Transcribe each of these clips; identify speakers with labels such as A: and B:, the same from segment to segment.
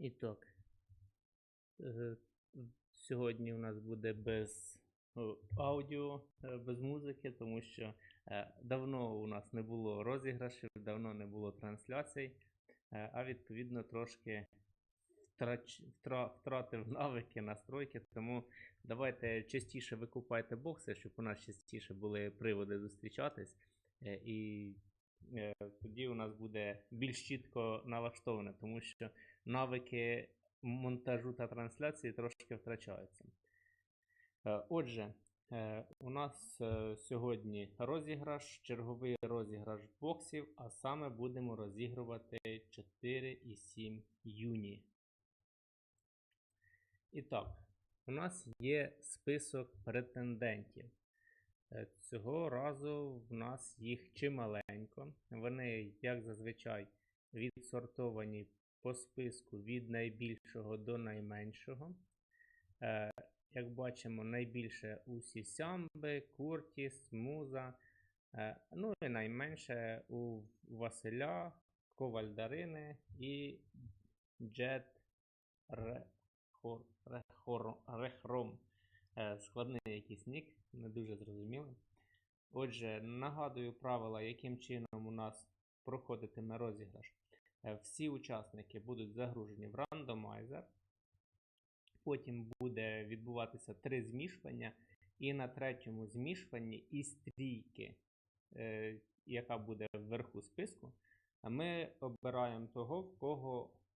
A: І так, е, сьогодні у нас буде без аудіо, е, без музики, тому що е, давно у нас не було розіграшів, давно не було трансляцій, е, а відповідно трошки втратив навики, настройки. Тому давайте частіше викупайте бокси, щоб у нас частіше були приводи зустрічатись. е, І е, тоді у нас буде більш чітко налаштоване, тому що навики монтажу та трансляції трошки втрачаються. Е, Отже, е, у нас е, сьогодні розіграш, черговий розіграш боксів, а саме будемо розігрувати 4 і 7 юні. І так, у нас є список претендентів. Е, Цього разу в нас їх чималенько. Вони, як зазвичай, відсортовані по списку від найбільшого до найменшого. Е, Як бачимо, найбільше у Сісямби, Куртіс, Муза. е, Ну і найменше у Василя, Коваль Дарини і Джет Рехор- Рехор- Рехром. Е, Складний якийсь нік, не дуже зрозумілий. Отже, нагадую правила, яким чином у нас проходитиме розіграш. Е, Всі учасники будуть загружені в рандомайзер. Потім буде відбуватися три змішування, і на третьому змішуванні із трійки, е, яка буде вверху списку, ми обираємо того, в кого е,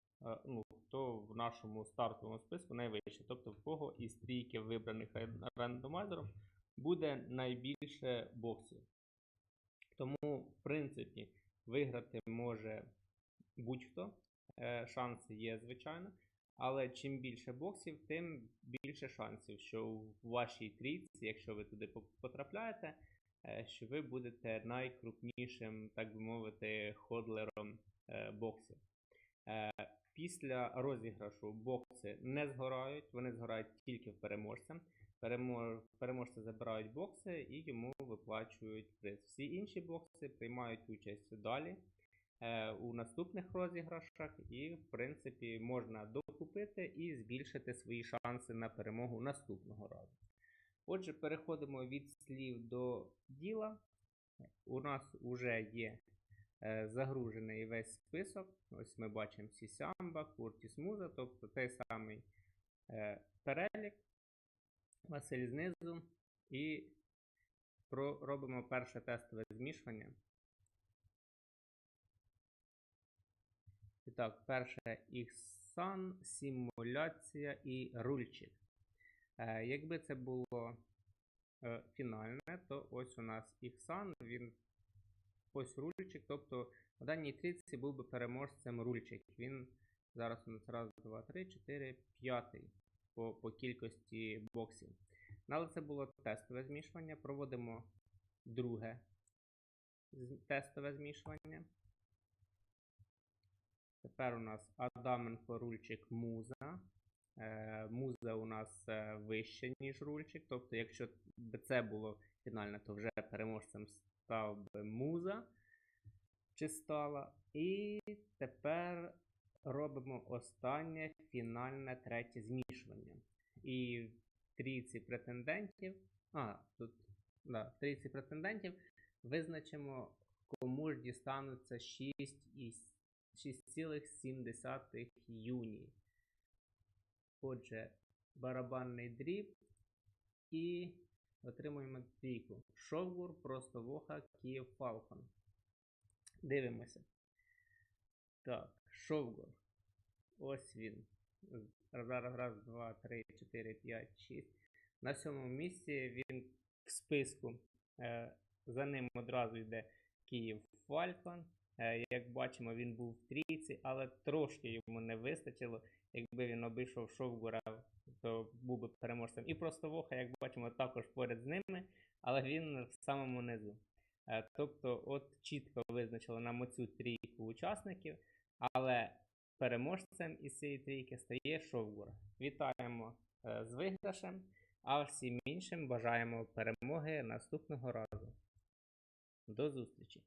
A: ну, хто в нашому стартовому списку найвище, тобто в кого із трійки вибраних ран- рандомайзером буде найбільше боксів. Тому, в принципі, виграти може будь-хто. Е, Шанси є, звичайно. Але чим більше боксів, тим більше шансів, що у вашій трійці, якщо ви туди потрапляєте, е, що ви будете найкрупнішим, так би мовити, ходлером е, боксів. Е, Після розіграшу бокси не згорають, вони згорають тільки в переможця. Перемо- Переможці забирають бокси і йому виплачують приз. Всі інші бокси приймають участь далі е, у наступних розіграшах, і, в принципі, можна докупити і збільшити свої шанси на перемогу наступного разу. Отже, переходимо від слів до діла. У нас вже є загружений весь список. Ось ми бачимо Сісямба, Куртіс Муза, тобто той самий е, перелік. Василь знизу. І робимо перше тестове змішування. І так, перше Іксан, симуляція і рульчик. Е, якби це було е, фінальне, то ось у нас Іксан, він ось рульчик. Тобто в даній трійці був би переможцем рульчик. Він зараз у нас раз, два, три, чотири, п'ятий по, по кількості боксів. Ну, Але це було тестове змішування. Проводимо друге тестове змішування. Тепер у нас Адаменко рульчик Муза. Е, Муза у нас е, вище, ніж рульчик. Тобто, якщо б це було фінальне, то вже переможцем став би Муза чи стала. І тепер робимо останнє фінальне третє змішування. І в трійці претендентів. А, тут да, в трійці претендентів визначимо, кому ж дістануться 6 із 6,7 юні. Отже, барабанний дріб і отримуємо трійку. Шовгур, просто воха, Київ Фалкон. Дивимося. Так, Шовгур. Ось він. Зараз раз, два, три, чотири, п'ять, шість. На сьомому місці він в списку. Е, За ним одразу йде Київ Фалькон. Е, Як бачимо, він був в трійці, але трошки йому не вистачило. Якби він обійшов Шовгура, то був би переможцем. І просто Воха, як бачимо, також поряд з ними, але він в самому низу. Е, Тобто, от чітко визначили нам оцю трійку учасників, але переможцем із цієї трійки стає Шовгур. Вітаємо е, з виграшем, а всім іншим бажаємо перемоги наступного разу. До зустрічі!